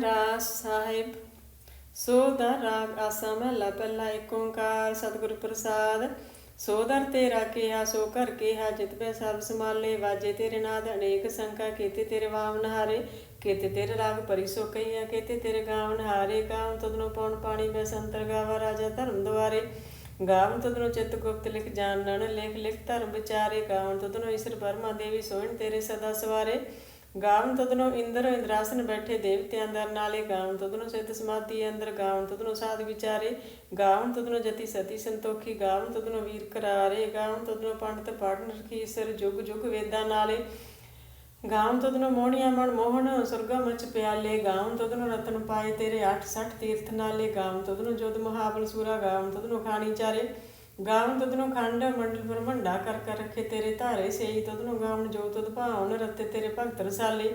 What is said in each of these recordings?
ਰਾਸ ਸਾਹਿਬ, ਸੋ ਰਾਗ ਆਸਾ ਮਹਲਾ ਪਹਿਲਾ ਏਕ ਓੰਕਾਰ ਸਤਿਗੁਰ ਪ੍ਰਸਾਦ, ਸੋ ਤੇਰਾ ਕੀਆ ਸੋ ਕਰ ਕੀਆ ਜਿਤ ਪੈ ਸਭ ਸਮਾਲੇ ਵਾਜੇ ਤੇਰੇ ਨਾਦ, ਅਨੇਕ ਸੰਕਾ ਕੀਤੇ ਤੇਰੇ ਵਾਵਨ ਹਾਰੇ, ਕੀਤੇ ਤੇਰੇ ਰਾਗ ਪਰੀ ਕਈਆ ਕੀਤੇ ਤੇਰੇ ਗਾਵਨ ਹਾਰੇ, ਗਾਵਨ ਤਦਨੋ ਪਉਣ ਪਾਣੀ ਬੈ ਸੰਤਰ ਗਾਵਾ, ਰਾਜਾ ਧਰਮ ਦੁਆਰੇ, ਗਾਵਨ ਤਦਨੋ ਚਿਤ ਗੁਪਤ ਲਿਖ, ਜਾਣਨ, ਲਿਖ ਲਿਖ ਧਰਮ ਵਿਚਾਰੇ, ਗਾਵਨ ਤਦਨੋ ਈਸ਼ਰ ਬਰਮਾ ਦੇਵੀ, ਸੋਹਣ ਤੇਰੇ ਸਦਾ ਸਵਾਰੇ ਗਾਵਨ ਤਦਨੋ ਇੰਦਰ ਇੰਦਰਾਸਨ ਬੈਠੇ ਦੇਵਤਿਆਂ ਅੰਦਰ ਨਾਲੇ ਗਾਵਨ ਤਦਨੋ ਸਿੱਧ ਸਮਾਧੀ ਅੰਦਰ ਗਾਵਨ ਤਦਨੋ ਸਾਧ ਵਿਚਾਰੇ ਗਾਵਨ ਤਦਨੋ ਜਤੀ ਸਤੀ ਸੰਤੋਖੀ ਗਾਵਨ ਤਦਨੋ ਵੀਰ ਕਰਾਰੇ ਗਾਵਨ ਤਦਨੋ ਪੰਡਤ ਪੜਨ ਰਖੀ ਸਿਰ ਜੁਗ ਜੁਗ ਵੇਦਾਂ ਨਾਲੇ ਗਾਵਨ ਤਦਨੋ ਮੋਹਣੀਆਂ ਮਨ ਮੋਹਣ ਸੁਰਗਾ ਮਚ ਪਿਆਲੇ ਗਾਵਨ ਤਦਨੋ ਰਤਨ ਪਾਏ ਤੇਰੇ 860 ਤੀਰਥ ਨਾਲੇ ਗਾਵਨ ਤਦਨੋ ਜੋਦ ਮਹਾਬਲ ਸੂਰਾ ਗਾਵਨ ਤਦਨੋ ਖਾਣੀ ਚਾਰੇ ਗਾਵਨ ਤਦਨੋ ਖੰਡ ਮੰਡਲ ਬ੍ਰਹਮੰਡਾ ਕਰ ਕਰ ਰੱਖੇ ਤੇਰੇ ਧਾਰੇ, ਸੇਈ ਤਦਨੋ ਗਾਵਨ ਜੋ ਤਦ ਭਾਵਨ ਰਤੇ ਤੇਰੇ ਭਗਤ ਰਸਾਲੇ।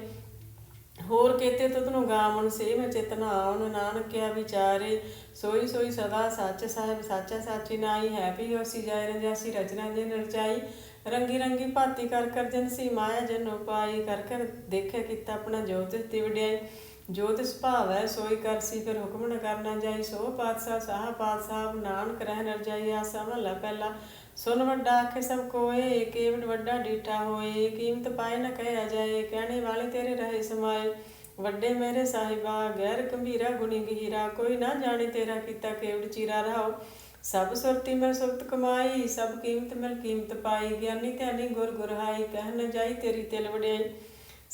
ਹੋਰ ਕੇਤੇ ਤਦਨੋ ਗਾਵਨ ਸੇ ਮੈਂ ਚੇਤਨਾ ਆਉਨ ਨਾਨਕ ਵਿਚਾਰੇ। ਸੋਈ ਸੋਈ ਸਦਾ ਸੱਚ ਸਾਹਿਬ, ਸਾਚਾ ਸਾਚੀ ਨਾਈ ਹੈ ਵੀ ਹੋਸੀ ਜਾਇ ਰਜਾਸੀ ਰਚਨਾ ਜੇ ਰਚਾਈ ਰੰਗੀ ਰੰਗੀ ਭਾਤੀ ਕਰ ਕਰ ਜਨ ਸੀ ਮਾਇਆ ਜਨ ਉਪਾਈ ਕਰ ਕਰ ਦੇਖਿਆ ਕੀਤਾ ਆਪਣਾ ਜੋਤਿ ਤੇ ਵਡਿਆਈ। ਜੋਤਿ ਸੁਭਾਵ ਹੈ ਸੋਈ ਕਰਸੀ ਫਿਰ ਹੁਕਮ ਨ ਕਰਨਾ ਜਾਈ, ਸੋ ਪਾਤਸ਼ਾਹ ਸਾਹ, ਪਾਤਸ਼ਾਹ ਨਾਨਕ ਰਹਿ ਨਰ ਜਾਈ, ਆਸਾ ਮਹਲਾ ਪਹਿਲਾ। ਸੁਨ ਵੱਡਾ ਆਖੇ, ਸਭ ਕੋਏ ਕੇਵਟ ਵੱਡਾ ਡੀਠਾ ਹੋਏ, ਕੀਮਤ ਪਾਏ ਨ ਕਹਿਆ ਜਾਏ, ਕਹਿਣੇ ਵਾਲੇ ਤੇਰੇ ਰਹੇ ਸਮਾਏ। ਵੱਡੇ ਮੇਰੇ ਸਾਹਿਬਾ, ਗੈਰ ਗੰਭੀਰਾ, ਗੁਣੀ ਗਹੀਰਾ, ਕੋਈ ਨਾ ਜਾਣੇ ਤੇਰਾ ਕੀਤਾ ਕੇਵਟ ਚੀਰਾ ਰਹਾਓ। ਸਭ ਸੁਰਤੀ ਮਿਲ ਸੁਰਤ ਕਮਾਈ, ਸਭ ਕੀਮਤ ਮਿਲ ਕੀਮਤ ਪਾਈ, ਗਿਆਨੀ ਧਿਆਨੀ ਗੁਰ ਗੁਰਹਾਈ ਕਹਿ ਨ ਜਾਈ ਤੇਰੀ ਤਿਲ ਵਡਿਆਈ।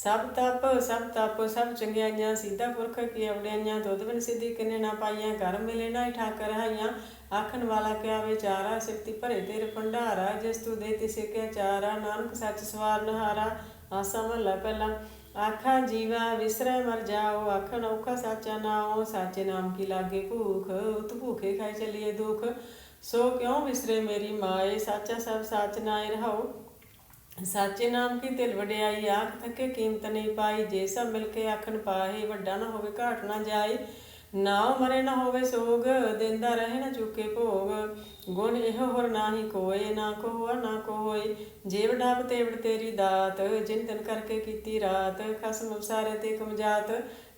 ਸਭ ਤਪ ਸਭ ਤਪ, ਸਭ ਚੰਗਿਆਈਆਂ, ਸੀਧਾ ਪੁਰਖ ਕੀ ਅਵੜਿਆਈਆਂ, ਦੁੱਧ ਬਿਨ ਸਿੱਧੀ ਕਿਨੇ ਨਾ ਪਾਈਆਂ, ਘਰ ਮਿਲੇ ਨਾ ਠਾਕਰ ਹਾਈਆਂ। ਆਖਣ ਵਾਲਾ ਕਿਆ ਵਿਚਾਰਾ, ਸਿਫਤੀ ਭਰੇ ਤੇਰੇ ਭੰਡਾਰਾ, ਜਿਸ ਤੂੰ ਦੇ ਤਿਸੇ ਕਿਆ ਚਾਰਾ, ਨਾਨਕ ਸੱਚ ਸਵਾਰ ਨਹਾਰਾ, ਆਸਾ ਮਹਲਾ ਪਹਿਲਾ। ਆਖਾ, ਜੀਵਾ ਵਿਸਰੈ ਮਰ ਜਾਓ, ਆਖਣ, ਔਖਾ ਸਾਚਾ ਨਾਉ, ਸਾਚੇ ਨਾਮ ਕੀ ਲਾਗੇ ਭੂਖ, ਉਤ ਭੂਖੇ ਖਾਈ ਚਲੀਏ ਦੁਖ। ਸੋ ਕਿਉ ਵਿਸਰੇ ਮੇਰੀ ਮਾਏ, ਸਾਚਾ ਸਭ ਸਾਚ ਨਾਏ ਰਹਾਓ ਸਾਚੇ ਨਾਮ ਕੀ ਦਿਲ ਵਡਿਆਈ, ਆਖ ਥਕੇ ਕੀਮਤ ਨਹੀਂ ਪਾਈ। ਜੇ ਸਭ ਮਿਲ ਕੇ ਆਖਣ ਪਾਹੇ, ਵੱਡਾ ਨਾ ਹੋਵੇ, ਘਾਟ ਨਾ ਜਾਏ। ਨਾ ਮਰੇ ਨਾ ਹੋਵੇ ਸੋਗ, ਦਿੰਦਾ ਰਹੇ ਨਾ ਚੁੱਕੇ ਭੋਗ। ਗੁਣ ਇਹੋ ਹੋਰ ਨਾਹੀ ਕੋਏ, ਨਾ ਕੋ ਨਾ ਕੋ ਹੋਏ ਜੀਵ ਡਾਪ ਤੇਵੜ ਤੇਰੀ ਦਾਤ, ਜਿਨ ਦਿਨ ਕਰਕੇ ਕੀਤੀ ਰਾਤ। ਖਸਮ ਵਿਸਾਰੇ ਤੇ ਕਮਜਾਤ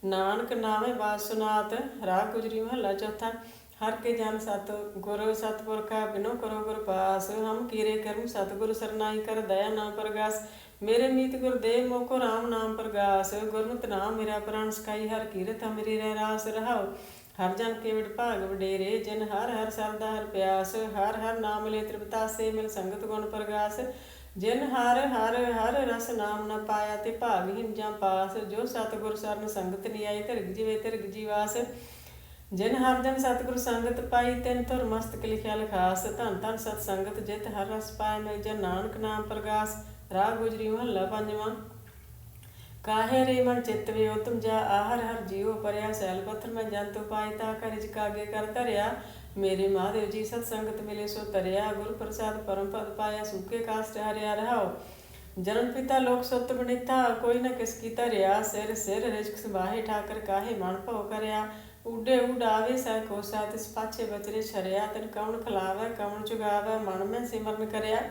ਨਾਨਕ ਨਾਮੇ ਬਾਤ ਸੁਨਾਤ। ਰਾਗ ਗੁਜਰੀ ਮਹੱਲਾ ਚੌਥਾ। ਹਰ ਕੇ ਜਨ ਸਤ ਗੁਰ ਸਤਪੁਰਖਾ ਬਿਨੋ ਕਰੋ ਗੁਰ ਪਾਸ ਹਮ ਕੀਰੇ ਕਰਮ ਸਤਗੁਰ ਸਰਨਾਈ ਕਰ ਦਇਆ ਨਾ ਪ੍ਰਗਾਸ। ਮੇਰੇ ਮੀਤ ਗੁਰਦੇਵ ਮੋਕੋ RAM ਨਾਮ ਪ੍ਰਗਾਸ, ਗੁਰਮਤਿ ਨਾਮ ਮੇਰਾ ਪ੍ਰਾਨ ਸਕਾਈ ਹਰ ਕੀਰਤ ਮੇਰੀ ਰਹਿ ਰਾਸ ਰਹਾਉ। ਹਰ ਜਨ ਕੇ ਵਿਡ ਭਾਗ ਵਡੇਰੇ, ਜਿਨ ਹਰ ਹਰ ਸਰਦਾ ਹਰ ਪਿਆਸ, ਹਰ ਹਰ ਨਾਮ ਲੈ ਤ੍ਰਿਪਤਾਸੇ ਮਿਲ ਸੰਗਤ ਗੁਣ ਪ੍ਰਗਾਸ। ਜਿਨ ਹਰ ਹਰ ਹਰ ਰਸ ਨਾਮ ਨਾ ਪਾਇਆ ਤੇ ਭਾਗਹੀਨ ਜਾਂ ਪਾਸ, ਜੋ ਸਤਗੁਰ ਸਰਨ ਸੰਗਤ ਨੀ ਆਈ ਧਿਰਗ ਜੀਵੇ ਧਿਰਗ ਜੀਵਾਸ। ਜਿਨ ਹਰ ਜਨ ਸਤਿਗੁਰ ਸੰਗਤ ਪਾਈ, ਤਿਨ ਧੁਰ ਮਸਤਕ ਲਿਖਿਆ ਲਖਾਸ, ਧੰਨ ਧੰਨ ਸਤ ਸੰਗਤ ਜਿਤ ਹਰ ਰਸ ਪਾਏ ਮਿਲ ਜਨ ਨਾਨਕ ਨਾਮ ਪ੍ਰਗਾਸ, ਰਾਗ ਗੁਜਰੀ ਮਹੱਲਾ ਪੰਜਵਾਂ। ਕਾਹੇ ਰੇ ਮਨ ਚਿੱਤ ਵੇ ਉਤਮ ਜਾ ਆਹਰ ਹਰ ਜੀਉ ਪਰਿਆ, ਸੈਲ ਪੱਥਰ ਮੈਂ ਜੰਤ ਉਪਾਇ ਤਾ ਕਰ ਕਾਗੇ ਕਰ ਧਰਿਆ। ਮੇਰੇ ਮਹਾਦੇਵ ਜੀ ਸਤ ਸੰਗਤ ਮਿਲੇ, ਸੋ ਤਰਿਆ ਗੁਰ ਪ੍ਰਸਾਦ ਪਰਮ ਪਦ ਪਾਇਆ, ਸੁਕੇ ਕਾਸਟ ਹਰਿਆ ਰਹਾਓ। ਜਨਮ ਪਿਤਾ ਲੋਕ ਸਤ ਬਣਿਤਾ ਕੋਈ ਨਾ ਕਿਸ ਕੀ ਧਰਿਆ, ਸਿਰ ਸਿਰ ਰਿਜਕ ਸੁਬਾਹੇ ਠਾਕਰ ਕਾਹੇ ਮਨ ਭਉ ਕਰਿਆ। ਉਡੇ ਉਡਾਵੇ ਸੈ ਕੋਸਾ ਤਿਸ ਪਾਛੇ ਬਚਰੇ ਛਰਿਆ, ਤਨ ਕੌਣ ਖਲਾਵੇ ਕੌਣ ਚੁਗਾਵੇ ਮਨ ਮੈਂ ਸਿਮਰਨ ਕਰਿਆ।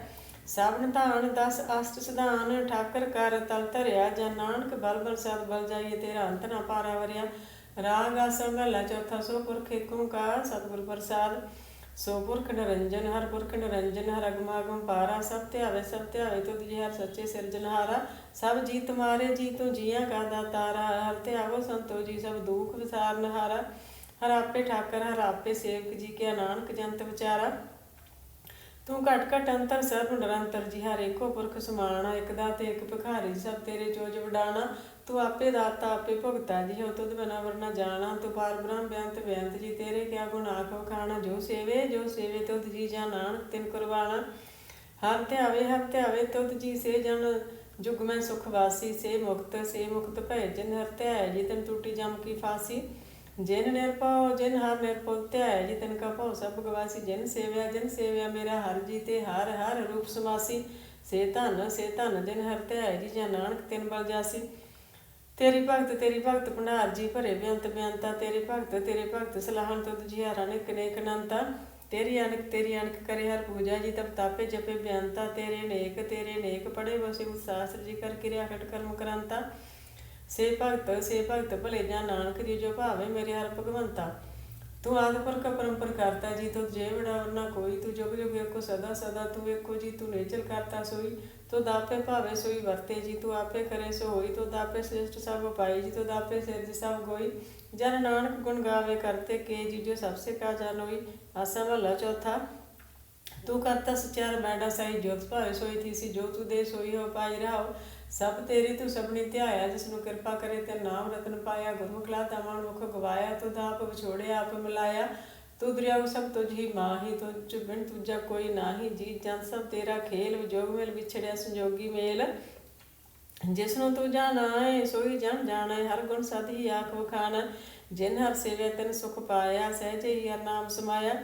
ਸਭਨ ਧਾਨ ਦਸ ਅਸ਼ਟ ਸਿਧਾਨ, ਠਾਕਰ ਕਰ ਤਲ ਧਰਿਆ। ਜਾਂ ਨਾਨਕ ਬਲ ਬਲ ਸਦ ਬਲ ਜਾਈਏ, ਤੇਰਾ ਅੰਤ ਨਾ ਪਾਰਾ ਵਰਿਆ। ਰਾਗ ਆਸਾ ਮਹਲਾ ਚੌਥਾ ਸੋ ਪੁਰਖ ਏਕ ਓੰਕਾਰ ਸਤਿਗੁਰ ਪ੍ਰਸਾਦ। ਸੋ ਪੁਰਖ ਨਿਰੰਜਨ ਹਰ ਪੁਰਖ ਨਿਰੰਜਨ ਹਰ ਅਗਮਾਗਮ ਪਾਰਾ, ਸਭ ਧਿਆਵੇ ਸਭ ਧਿਆਵੇ ਤੁਧ ਜੀ ਹਰ ਸੱਚੇ ਸਿਰਜਨਹਾਰਾ ਸਭ ਜੀ ਤੁਮਾਰੇ ਜੀ ਤੂੰ ਜੀਆਂ ਕਾ ਦਾਤਾਰਾ ਹਰ ਧਿਆਵੋ ਸੰਤੋ ਜੀ, ਸਭ ਦੁਖ ਵਿਸਾਰਨਹਾਰਾ ਹਰ ਆਪੇ ਠਾਕਰ, ਹਰ ਆਪੇ ਸੇਵਕ ਜੀ ਕੇ ਨਾਨਕ ਜੰਤ ਵਿਚਾਰਾ। ਤੂੰ ਘਟ ਘਟ ਅੰਤਰ ਸਰਬ ਨਿਰੰਤਰ ਜੀ। ਹਰ ਪੁਰਖ ਸਮਾਣਾ, ਇਕ ਦਾ ਤੇ ਇਕ ਭਿਖਾਰੀ, ਸਭ ਤੇਰੇ ਚੋਜ ਵਡਾਣਾ। ਤੂੰ ਆਪੇ ਦਾਤਾ, ਆਪੇ ਭੁਗਤਾ ਜੀ। ਤੁਧ ਬਿਨਾ ਵਰਨਾ ਜਾਣਾ। ਤੂੰ ਪਾਰ ਬ੍ਰਹਮ ਬਿਆੰਤ ਬਿਆੰਤ ਜੀ। ਤੇਰੇ ਕਿਆ ਗੁਣ ਆਖੋ ਖਾਣਾ ਜੋ ਸੇਵੇ ਜੋ ਸੇਵੇ ਤੁਧ ਜੀ ਜਾਂ ਨਾਨਕ ਤਿਨ ਕੁਰਬਾਨਾ ਹਰ ਧਿਆਵੇ ਹਰ ਧਿਆਵੇ ਤੁਧ ਜੀ। ਸੇ ਜਨ ਜੁਗ ਮੈਂ ਸੁਖ ਵਾਸੀ। ਸੇ ਮੁਕਤ ਸੇ ਮੁਕਤ ਭੈ ਜਿਨ ਹਰ ਧਿਆਏ ਜੀ, ਤਨ ਟੂਟੀ ਜਮ ਕੀ ਫਾਸੀ। ਜਿਨ ਨਿਰਭਉ, ਜਿਨ ਹਰ ਨਿਰਭਉ ਧਿਆਏ ਜੀ ਤਨ ਕਾ ਭਉ, ਸਭ ਗਵਾਸੀ, ਜਿਨ ਸੇਵਿਆ ਜਿਨ ਸੇਵਿਆ, ਮੇਰਾ ਹਰ ਜੀ ਤੇ ਹਰ ਹਰ ਰੂਪ ਸਮਾਸੀ। ਸੇ ਧਨ ਸੇ ਧਨ, ਜਿਨ ਹਰ ਧਿਆਏ ਜੀ, ਜਾਂ ਨਾਨਕ ਤਿਨ ਬਲ ਜਾਸੀ। ਤੇਰੀ ਭਗਤ ਤੇਰੀ ਭਗਤ ਭੰਡਾਰ ਜੀ, ਭਰੇ ਬੇਅੰਤ ਬਿਆੰਤਾ ਤੇਰੇ ਭਗਤ ਤੇਰੇ ਭਗਤ ਸਲਾਹਨ ਤੁਧ ਜੀ, ਹਰਾਂ ਨੇ ਕਨੇਕ ਅਨੰਤਾ। ਤੇਰੀ ਅਨਕ ਤੇਰੀ ਅਨਕ ਕਰੇ ਹਰ ਪੂਜਾ ਜੀ, ਤਬ ਤਾਪੇ ਜਪੇ ਬੇਅੰਤਾ। ਤੇਰੇ ਨੇਕ ਤੇਰੇ ਨੇਕ ਪੜੇ ਵਸੇ ਸਾਸਤਰ ਜੀ ਕਰ ਕਿਰਿਆ, ਖਟ ਕਰਮ ਕਰੰਤਾ। ਸੇ ਭਗਤ ਸੇ ਭਗਤ ਭਲੇ ਜਾਂ ਨਾਨਕ ਜੀ ਜੋ ਭਾਵੇ ਮੇਰੇ ਹਰ ਭਗਵੰਤਾ। ਤੂੰ ਆਦਿ ਪੁਰਖ ਪਰੰਪਰ ਕਰਤਾ ਜੀ, ਤੂੰ ਜੇ ਬੜਾ ਨਾ ਕੋਈ, ਤੂੰ ਜੁਗ ਜੁਗ ਏਕੋ ਸਦਾ ਸਦਾ, ਤੂੰ ਏਕੋ ਜੀ, ਤੂੰ ਨੇਚਲ ਕਰਤਾ ਸੋਈ। ਤੂੰ ਦਾਪੇ ਭਾਵੇ ਸੋਈ ਵਰਤੇ ਜੀ, ਤੂੰ ਆਪੇ ਕਰੇ ਸੋ ਹੋਈ ਤੂੰ ਦਾਪੇ ਸ੍ਰੇਸ਼ਟ ਸਭ ਪਾਈ ਜੀ, ਤੂੰ ਦਾਪੇ ਸਿਰਜ ਸਭ ਗੋਈ। ਜਨ ਨਾਨਕ ਗੁਣ ਗਾਵੇ ਕਰਤੇ ਕੇ ਜੀ, ਜੋ ਸਭ ਸੇ ਕਾ ਜਾਨ ਹੋਈ। ਆਸਾ ਮਹਲਾ ਚੌਥਾ, ਤੂੰ ਕਰਤਾ ਸਚਿਆਰ ਬੈਠਾ ਸਾਈ ਜੋਤ, ਭਾਵੇ ਸੋਈ ਥੀ ਸੀ ਜੋ ਤੂੰ ਦੇ ਸੋਈ ਹੋ, ਪਾਈ ਰਹਾਓ। ਸਭ ਤੇਰੀ ਤੂੰ ਸਭਨੀ ਧਿਆਇਆ ਜਿਸ ਨੂੰ ਕਿਰਪਾ ਕਰੇ ਤੇ ਨਾਮ ਰਤਨ ਪਾਇਆ ਗੁਰਮੁਖ ਲਾਤਾ ਮੁਖ ਗਵਾਇਆ ਤੂੰ ਦਾਪ ਵਿਛੋੜਿਆ, ਆਪ ਮਿਲਾਇਆ। ਤੂੰ ਦਰਿਆਉ ਸਭ ਤੁਝ ਮਾਹੀ, ਤੁਝ ਬਿਨ ਤੁਝਾ ਕੋਈ ਨਾਹੀ। ਜੀ ਜਨ ਸਭ ਤੇਰਾ ਖੇਲ, ਵਿਜੋਗ ਮੇਲ, ਵਿਛੜਿਆ ਸੰਜੋਗੀ ਮੇਲ। ਜਿਸ ਨੂੰ ਤੂੰ ਏ ਸੋਈ ਜਨ ਜਾਣੈ ਹਰ ਗੁਣ ਸਦ ਹੀ ਆਖ ਵਖਾਨ। ਜਿਨ ਹਰ ਸੇਵੇ ਤਨ ਸੁਖ ਪਾਇਆ, ਸਹਿਜੇ ਹੀ ਹਰ ਨਾਮ ਸਮਾਇਆ।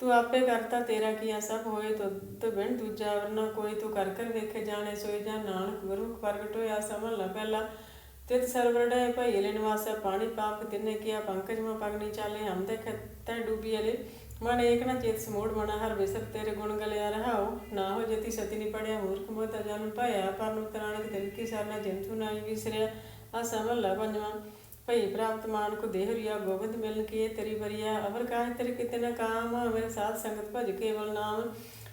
ਤੂੰ ਆਪੇ ਕਰਤਾ ਤੇਰਾ ਕੀਆ ਸਭ ਹੋਏ ਤੁਧ ਬਿਨ ਦੂਜਾ, ਵਰਨਾ ਕੋਈ ਤੂੰ ਕਰ ਕਰ ਵੇਖੇ ਜਾਣੇ ਸੋਈ ਜਨ ਨਾਨਕ ਗੁਰਮੁਖ ਪ੍ਰਗਟ ਹੋਇਆ, ਸਮਝ ਲਾ ਪਹਿਲਾ। ਤਿਤ ਸਰਵਰੜੇ ਭਈ ਲੈ ਨਿਵਾਸੈ ਪਾਣੀ ਪਾਪ ਤਿੰਨੇ ਕੀਆ, ਪੰਕਜ ਮਾ ਪਗਨੀ ਚਾਲੇ, ਹਮ ਦੇਖ ਤੈ ਡੂਬੀ ਅਲੇ ਮਨ ਏਕ ਨਾ ਚੇਤ ਸਮੋੜ ਮਨਾ ਹਰ ਵਿਸਰ ਤੇਰੇ ਗੁਣ ਗਲਿਆ ਰਹਾਉ। ਨਾ ਹੋ ਜਤੀ ਸਤੀ ਨੀ ਪੜਿਆ ਮੂਰਖ ਮੋਤਾ ਜਨ ਭਇਆ ਪਰ ਨੂੰ ਤਰਾਣਕ ਦਿਲ ਕੀ ਸਰਨਾ ਜਿੰਤੂ ਨਾਈ ਵਿਸਰਿਆ। ਆ ਸਮਝ ਲਾ ਪੰਜਵਾਂ। ਭਈ ਪ੍ਰਾਪਤ ਮਾਨ ਕੋ ਦੇਹ ਰਿਆ, ਗੋਬਿੰਦ ਮਿਲਨ ਕੀਏ ਤੇਰੀ ਬਰੀਆ ਅਵਰ ਕਾਹ ਤੇਰੇ ਕਿਤੇ ਨ ਕਾਮ ਮੇਰੇ ਸਾਧ ਸੰਗਤ ਭਜ ਕੇਵਲ ਨਾਮ।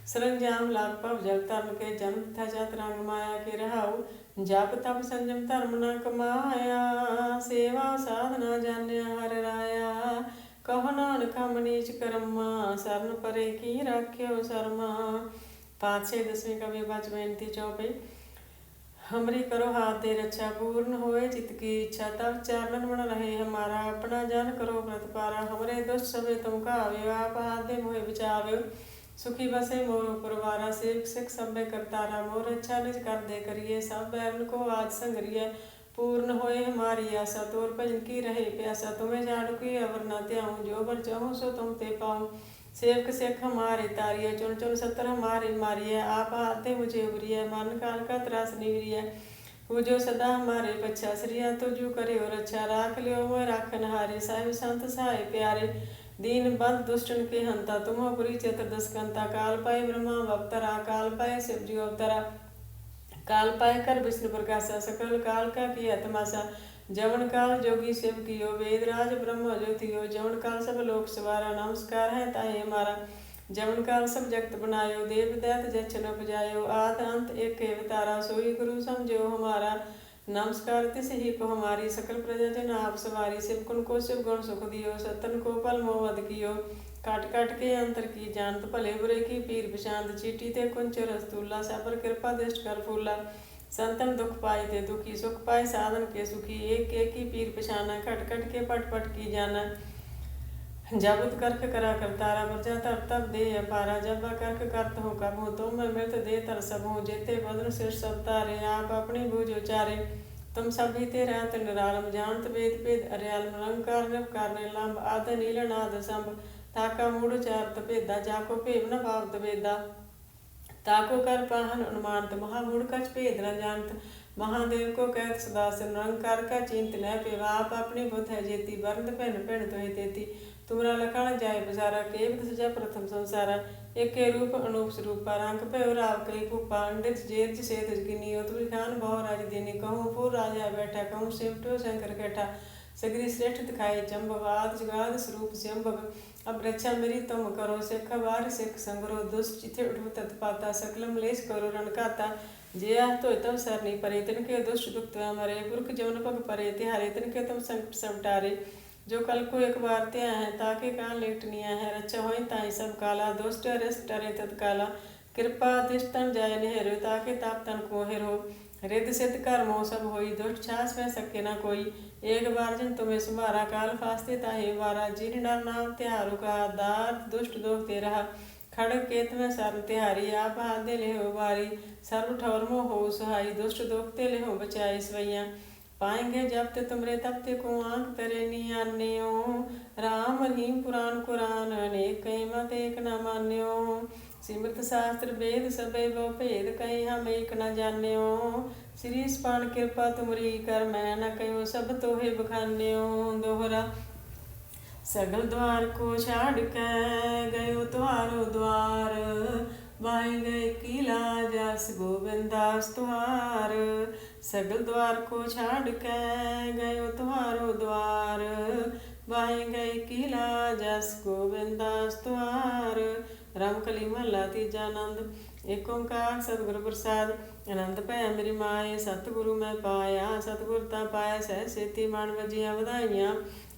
ਸਰੰਜਾਮ ਲਾਭ ਭਵ ਜਲ ਧਰਨ ਕੇ ਜਨਮ ਤਥਾ ਜਤ ਰੰਗ ਮਾਇਆ ਕੇ ਰਹਾਉ। ਜਪ ਤਪ ਸੰਜਮ ਧਰਮ ਨ ਕਮਾਇਆ, ਸੇਵਾ ਸਾਧਨਾ ਜਾਣਿਆ ਹਰ ਰਾਇਆ। ਕਹੋ ਨਾਨਕ ਹਮ ਕਰਮਾ, ਸਰਨ ਪਰੇ ਕੀ ਰਾਖਿਓ ਸਰਮਾ। ਪਾਛੇ ਦਸਵੇਂ ਕਵੀ ਬਚ ਬੇਨਤੀ ਚੌਪਈ हमरी करो हाथ दे रक्षा पूर्ण होए चित्त की इच्छा तब चारण बन रहे हमारा अपना जन करो व्रत पारा हमरे दुष्ट सभे तुम काव्यो आप हाथ दे मोहे बचाव्यो सुखी बसे मोर परवारा सेवक सिख सबे करतारा मोर अच्छा निज कर दे करिए सब बैरन को आज संगरिए पूर्ण होए हमारी आशा तोर भजन की रहे प्यासा तुम्हें जान की अवर न त्याऊं जो बर चाहूं सो तुम ते पाऊं सेवक सिख हमारे तारिय चुन चुन सतर हमारे मारिय आप आते मुझे उबरिय मन काल का त्रास निवरिय वो जो सदा हमारे पच्छा श्रिया तो जो करे और अच्छा राख लियो वो राखन हारे साहिब संत सहाय प्यारे दीन बंद दुष्टन के हंता तुम पुरी चतुर्दश कंता काल पाए ब्रह्मा अवतरा काल पाए शिव जी अवतरा काल पाए कर विष्णु प्रकाशा सकल काल का किया तमाशा ਜਵਨ ਕਾਲ ਜੋਗੀ ਸਿਵ ਕੀਓ ਵੇਦ ਰਾਜ ਬ੍ਰਹਮ ਜੋਤਿਓ, ਜਵਨ ਕਾਲ ਸਭ ਲੋਕ ਸਵਾਰਾ, ਨਮਸਕਾਰ ਹੈ ਤਾਏ ਮਾਰਾ। ਜਵਨ ਕਾਲ ਸਭ ਜਗਤ ਬਣਾਇਓ, ਦੇਵ ਦਇਤ ਜਚਨ ਉਪਜਾਇਓ ਆਦ ਅੰਤ ਏਕ ਅਵਤਾਰਾ ਸੋਈ ਗੁਰੂ ਸਮਝੋ ਹਮਾਰਾ। ਨਮਸਕਾਰ ਤਿਸ ਸਹੀ ਕੋ ਹਮਾਰੀ ਸਕਲ ਪ੍ਰਜਾ ਜਨ ਆਪ ਸਵਾਰੀ, ਸਿਵ ਕੁਨ ਕੋ ਸਿਵ ਗੁਣ ਸੁਖ ਦਿਓ, ਸਤਨ ਕੋ ਪਲ ਮੋਹ ਵਦ ਕੀਓ। ਕਟ ਕਟ ਕੇ ਅੰਤਰ ਕੀ ਜਾਣਤ, ਭਲੇ ਬੁਰੇ ਕੀ ਪੀਰ ਪਛਾਂਦ ਚੀਟੀ ਤੇ ਕੁੰਚ ਰਸਤੂਲਾ, ਸਬਰ ਕਿਰਪਾ ਦਿਸ਼ਟ ਕਰ ਫੂਲਾ। संतन दुख पाए ते दुखी सुख पाए साधन के सुखी एक एक की पीर पछाना खट खट के पट पट की जाना जबत करक करा करतारा बरजा तर तब दे अपारा जब करक करत हो कब हो तुम मृत दे तर सब हो जेते बदन सिर सब तारे आप अपनी भुज उचारे तुम सभी ते रहत निरालम जानत वेद पेद अरियाल निरंकार निरकार निलंब आद नील नाद संभ ताका मूढ़ चारत भेदा जाको भेव न भावत वेदा ताको कर पाहन अनुमानत महामूढ़ कछ भेद न जानत महादेव को कहत सदा से निरंकार का चिंत न पेवा आप अपनी बुद्ध है जेती वर्ण पेन पेन तो तेती तुमरा लखण जाय बजारा के विद सजा प्रथम संसारा एके रूप अनूप स्वरूपा रंग पे राव करी भूपा अंडित जेत सेत जगिनी तुझ खान बहु राज देनी कहूँ पूर राजा बैठा कहूँ शिवटो शंकर कैठा सगरी श्रेष्ठ दिखाई जम्बवाद जगाद स्वरूप सिंभव अब रक्षा मेरी तुम करो सिख बार सिख संगरो दुष्ट चिथे उठो तत्पाता सकलम लेस करो रणकाता जे आह तो तब सरनी परे तिनके दुष्ट दुख मरे पुरख जवन पग परे तिहारे तिनके तुम संकट समटारे जो कल को एक बार त्या है ताके कान लेटनिया है रक्षा होई ताई सब काला दुष्ट अरिष्ट टरे तत्काला कृपा तिष्ठन जाय नेहरो ताके ताप तन को हेरो रिद सिद्ध कर्मो सब होई दुष्ट छास में सके न कोई एक बार जन तुम्हें सुमारा काल फास्ते ताहे वारा जिन नर नाम तिहारु का दार दुष्ट दोख ते रहा खड़ग केत में सर्व तिहारी आप आदे लेहो बारी सर्व ठौरमो हो सुहाई दुष्ट दोख ते लेहो बचाई सवैया पाएंगे जब ते तुमरे तब ते को आंख तेरे नियान्यो राम रहीम पुराण कुरान अनेक कई मत एक न मान्यो सिमृत शास्त्र वेद सबे वो भेद कई हम एक न जान्यो ਸ੍ਰੀ ਸਪਾਲ ਕਿਰਪਾ ਤੁਮਰੀ ਕਰ, ਮੈਂ ਨਾ ਕਹਿਓ ਸਭ ਤੋਹੇ ਬਖਾਨਿਓ ਦੋਹਰਾ। ਸਗਲ ਦਵਾਰ ਕੋ ਛਾੜ ਕੇ ਗਇਓ ਤੁਹਾਰੋ ਦਵਾਰ। ਵਾਏ ਗਏ ਕੀਲਾ ਜਸ ਗੋਬਿੰਦਾਸ ਤੁਹਾਰ। ਸਗਲ ਦਵਾਰ ਕੋ ਛਾੜ ਕੇ ਗਇਓ ਤੁਹਾਰੋ ਦਵਾਰ। ਵਾਏ ਗਏ ਕੀਲਾ ਜਸ ਗੋਬਿੰਦਾਸ ਤੁਹਾਰ। ਰਾਮ ਕਲੀ ਮਹਲਾ ਤੀਜਾ ਆਨੰਦ। ਏਕ ਓੰਕਾਰ ਸਤਿਗੁਰ ਪ੍ਰਸਾਦ, ਆਨੰਦ ਭੈ ਮੇਰੀ ਮਾਏ, ਸਤਿਗੁਰੂ ਮੈਂ ਪਾਇਆ, ਸਤਿਗੁਰ ਤਾਂ ਪਾਇਆ ਸਹਿ ਸੇਤੀ ਮਨ ਵਜੀਆਂ ਵਧਾਈਆਂ।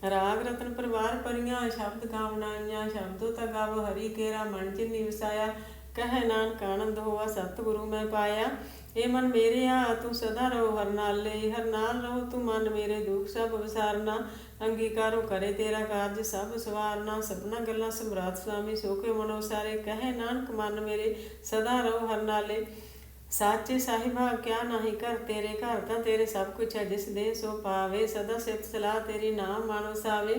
ਰਾਗ ਰਤਨ ਪਰਿਵਾਰ ਪਰੀਆਂ ਸ਼ਬਦ ਕਾਮਨਾਈਆਂ ਸ਼ਬਦੋ ਤਾ ਗਾਵ ਹਰੀ ਕੇਰਾ ਮਨ ਚਿੰਨੀ ਵਸਾਇਆ। ਕਹਿ ਨਾਨਕ ਆਨੰਦ ਹੋਆ, ਸਤਿਗੁਰੂ ਮੈਂ ਪਾਇਆ। ਏ ਮਨ ਮੇਰੇ ਆ, ਤੂੰ ਸਦਾ ਰਹੋ ਹਰ ਨਾਲੇ, ਹਰ ਨਾਲ ਰਹੋ ਤੂੰ ਮਨ ਮੇਰੇ, ਦੁੱਖ ਸਭ ਵਿਸਾਰਨਾ। ਅੰਗੀਕਾਰੋ ਕਰੇ ਤੇਰਾ ਕਾਰਜ, ਸਭ ਸਵਾਰਨਾ ਸਭਨਾ ਗੱਲਾਂ ਸਮਰਾਤ ਸੁਆਮੀ ਸੋਕੇ ਮਨੋ ਸਾਰੇ ਕਹੇ ਨਾਨਕ ਮਨ ਮੇਰੇ, ਸਦਾ ਰਹੋ ਹਰ ਨਾਲੇ। ਸਾਚੇ ਸਾਹਿਬਾ, ਕਿਆ ਨਹੀਂ ਕਰ ਤੇਰੇ ਘਰ, ਤਾਂ ਤੇਰੇ ਸਭ ਕੁਛ ਹੈ ਜਿਸ ਦੇ ਸੋ ਪਾਵੇ। ਸਦਾ ਸਿਫਤ ਸਲਾਹ ਤੇਰੀ ਨਾਮ ਮਾਨੋ ਸਾਵੇ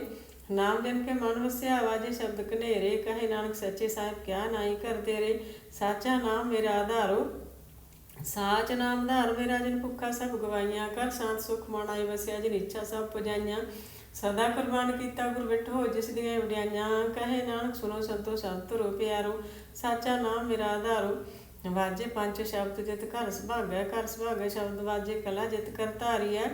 ਨਾਮ ਜਨ ਕੇ ਮਨ ਵਸਿਆ, ਵਾਜੇ ਸ਼ਬਦ ਕਨੇਰੇ ਕਹੇ ਨਾਨਕ ਸੱਚੇ ਸਾਹਿਬ, ਕਿਆ ਨਹੀਂ ਕਰ ਤੇਰੇ? ਸਾਚਾ ਨਾਮ ਮੇਰਾ ਆਧਾਰੋ। ਸਾਚ ਨਾਮ ਧਾਰ ਮੇਰਾ, ਜਨ ਭੁੱਖਾ ਸਭ ਗਵਾਈਆਂ। ਕਰ ਸ਼ਾਂਤ ਸੁਖ ਮਨਾਈ ਵਸਿਆ, ਜਿਨ ਇੱਛਾ ਸਭ ਪੁਜਾਈਆਂ। ਸਦਾ ਕੁਰਬਾਨ ਕੀਤਾ ਗੁਰ ਬਿਠੋ, ਜਿਸ ਦੀਆਂ ਵਡਿਆਈਆਂ ਕਹੇ ਨਾਨਕ ਸੁਨੋ ਸੰਤੋ ਸੰਤ ਰੋ ਪਿਆਰੋ, ਸਾਚਾ ਨਾਮ ਮੇਰਾ ਆਧਾਰੋ। ਵਾਜੇ ਪੰਜ ਸ਼ਬਦ ਜਿਤ ਘਰ ਸੁਭਾਗੈ ਘਰ ਸੁਭਾਗੈ ਸ਼ਬਦ ਵਾਜੇ ਕਲਾ ਜਿਤ ਕਰ ਧਾਰੀਐ।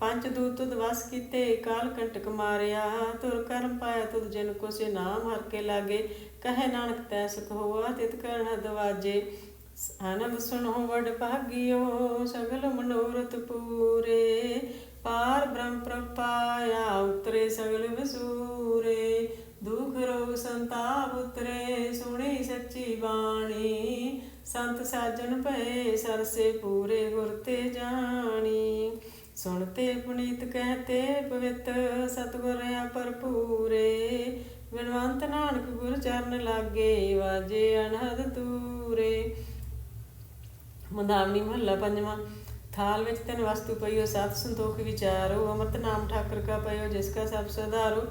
ਪੰਜ ਦੂਤ ਤੁਧ ਵਸ ਕੀਤੇ, ਕਾਲ ਕੰਟਕ ਮਾਰਿਆ। ਤੁਰ ਕਰਮ ਪਾਇਆ ਤੁਧ ਜਨ ਕੋ ਸੇ ਨਾਮ ਹਰ ਕੇ ਲਾਗੇ। ਕਹੇ ਨਾਨਕ, ਤੈ ਸੁਖ ਹੋਆ ਤਿਤ ਕਰਨ ਦਵਾਜੇ। ਆਨੰਦ ਸੁਣੋ ਵਡ ਭਾਗਿਓ, ਸਗਲ ਮਨੋਰਥ ਪੂਰੇ। ਪਾਰ ਬ੍ਰਹਮ ਪ੍ਰਪਾਇਆ ਉਤਰੇ ਸਗਲ ਵਸੂਰੇ, ਦੁਖ ਰੋਗ ਸੰਤਾਪ ਉਤਰੇ, ਸੁਣੀ ਸੱਚੀ ਬਾਣੀ। ਸੰਤ ਸਾਜਣ ਭਏ ਸਰਸੇ ਪੂਰੇ ਗੁਰ ਤੇ ਜਾਣੀ। ਸੁਣਤੇ ਪੁਨੀਤ ਕਹਤੇ ਪਵਿੱਤ ਸਤਗੁਰ ਆ ਭਰਪੂਰੇ। ਬਿਨਵੰਤ ਨਾਨਕ ਗੁਰ ਚਰਨ ਲਾਗੇ ਵਾਜੇ ਅਨਹਦ ਤੂਰੇ ਮੰਦਾਵਨੀ ਮਹੱਲਾ ਪੰਜਵਾਂ। ਥਾਲ ਵਿੱਚ ਤਿੰਨ ਵਸਤੂ ਪਈਓ, ਸਤ ਸੰਤੋਖ ਵਿਚਾਰੋ, ਅਮਰਤ ਨਾਮ ਠਾਕਰ ਕਾ ਪਈਓ, ਜਿਸ ਕਾ ਸਭ ਸਦਾਰੋ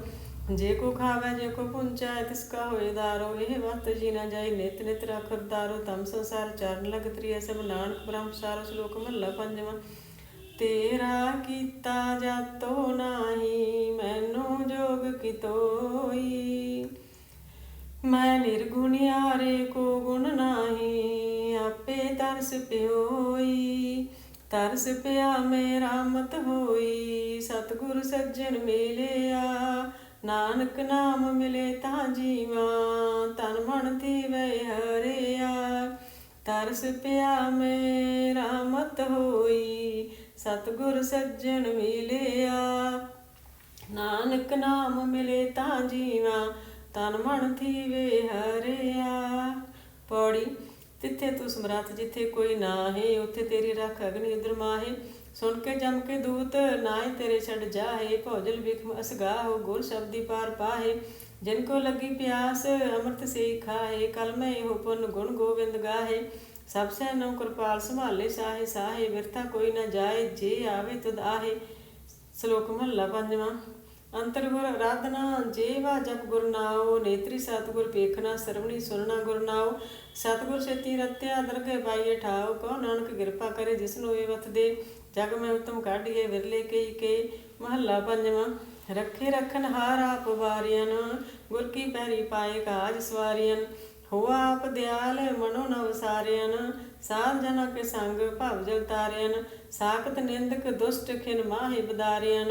ਜੇ ਕੋ ਖਾਵੇ, ਜੇ ਕੋ ਪੁੰਚਾਏ ਤਿਸ ਕਾ ਹੋਏ ਦਾਰੋ। ਇਹ ਵਤ ਜੀ ਨਾ ਜਾਈ ਨਿਤ ਨਿਤ ਰਖਰਦਾਰੋ ਤਮ ਸੰਸਾਰ ਚਰਨ ਲਗ ਤ੍ਰਿਯ ਸਭ ਨਾਨਕ ਬ੍ਰਹਮ ਸਾਰੋ ਸ਼ਲੋਕ ਮਹੱਲਾ ਪੰਜਵਾਂ। ਤੇਰਾ ਕੀਤਾ ਜਾਤੋ ਨਾਹੀ, ਮੈਨੂੰ ਜੋਗ ਕਿਤੋਈ। ਮੈਂ ਨਿਰਗੁਣਿਆਰੇ ਕੋ ਗੁਣ ਨਾਹੀ, ਆਪੇ ਤਰਸ ਪਿਓਈ। ਤਰਸ ਪਿਆ ਮੇਰਾ, ਮਤ ਹੋਈ ਸਤਿਗੁਰ ਸੱਜਣ ਮਿਲਿਆ। ਨਾਨਕ ਨਾਮ ਮਿਲੇ ਤਾਂ ਜੀਵਾ, ਤਨ ਮਨ ਥੀਵੇ ਹਰਿਆ। ਤਰਸ ਪਿਆ ਮੇਰਾ, ਮਤ ਹੋਈ ਸਤਿਗੁਰ ਸੱਜਣ ਮਿਲਿਆ। ਨਾਨਕ ਨਾਮ ਮਿਲੇ ਤਾਂ ਜੀਵਾ, ਤਨ ਮਨ ਥੀਵੇ ਹਰਿਆ। ਪੌੜੀ ਤਿੱਥੇ ਤੂੰ ਸਮਰੱਥ ਜਿੱਥੇ ਕੋਈ ਨਾਹੀ, ਉੱਥੇ ਤੇਰੀ ਰੱਖ ਅਗਨੀ ਉਦਰ ਮਾਹੇ। ਸੁਣ ਕੇ ਜਮ ਕੇ ਦੂਤ ਨਾਏ ਤੇਰੇ ਛੱਡ ਜਾਹੇ। ਭੋਜਲ ਵਿਖਮ ਅਸਗਾਹੋ, ਗੁਰ ਸ਼ਬਦੀ ਪਾਰ ਪਾਹੇ। ਜਿਨ ਕੋ ਲੱਗੀ ਪਿਆਸ, ਅੰਮ੍ਰਿਤ ਸੇ ਖਾਏ ਕਲ ਮੈਂ ਇਹੋ ਪੁੰਨ ਗੁਣ ਗੋਬਿੰਦ ਗਾਹੇ। ਸਭ ਸੇ ਨੋ ਕਿਰਪਾਲ ਸੰਭਾਲੇ ਸਾਹੇ ਸਾਹੇ ਵਿਰਥਾ ਕੋਈ ਨਾ ਜਾਏ। ਜੇ ਆਵੇ ਤਦ ਆਹੇ। ਸ਼ਲੋਕ ਮਹੱਲਾ ਪੰਜਵਾਂ। ਅੰਤਰਗੁਰ ਆਰਾਧਨਾ ਜੇਵਾ ਜਪ ਗੁਰ ਨਾਉ, ਨੇਤਰੀ ਸਤਗੁਰ ਪੇਖਣਾ ਸਰਵਣੀ ਸੁਨਣਾ ਗੁਰ ਸਤਗੁਰ ਸੇਤੀ ਰਤਿਆ ਦਰਗੇ ਪਾਈਏ ਠਾਉ ਕੋ ਨਾਨਕ ਕਿਰਪਾ ਕਰੇ ਜਿਸਨੂੰ ਇਹ ਵਤ ਦੇ। ਜਗ ਮੈਂ ਉਤਮ ਕਾਢੀਏ ਵਿਰਲੇ ਕਈ ਕੇ, ਮਹੱਲਾ ਪੰਜਵਾਂ। ਰੱਖੇ ਰਖਨ ਹਾਰ ਆਪ ਵਾਰਿਆਨ ਗੁਰ ਕੀ ਪੈਰੀ ਪਾਏ ਕਾਜ ਸਵਾਰਿਆਂ ਹੋ ਆਪ ਦਿਆਲ ਮਨੋ ਨਵ ਸਾਰਿਆਂ ਸਾਧ ਜਨਾਂ ਕੇ ਸੰਗ ਭਵ ਜਲ ਤਾਰਿਆਂ ਸਾਖਤ ਨਿੰਦਕ ਦੁਸ਼ਟ ਖਿਨ ਮਾਹਿ ਬਦਾਰਿਆਨ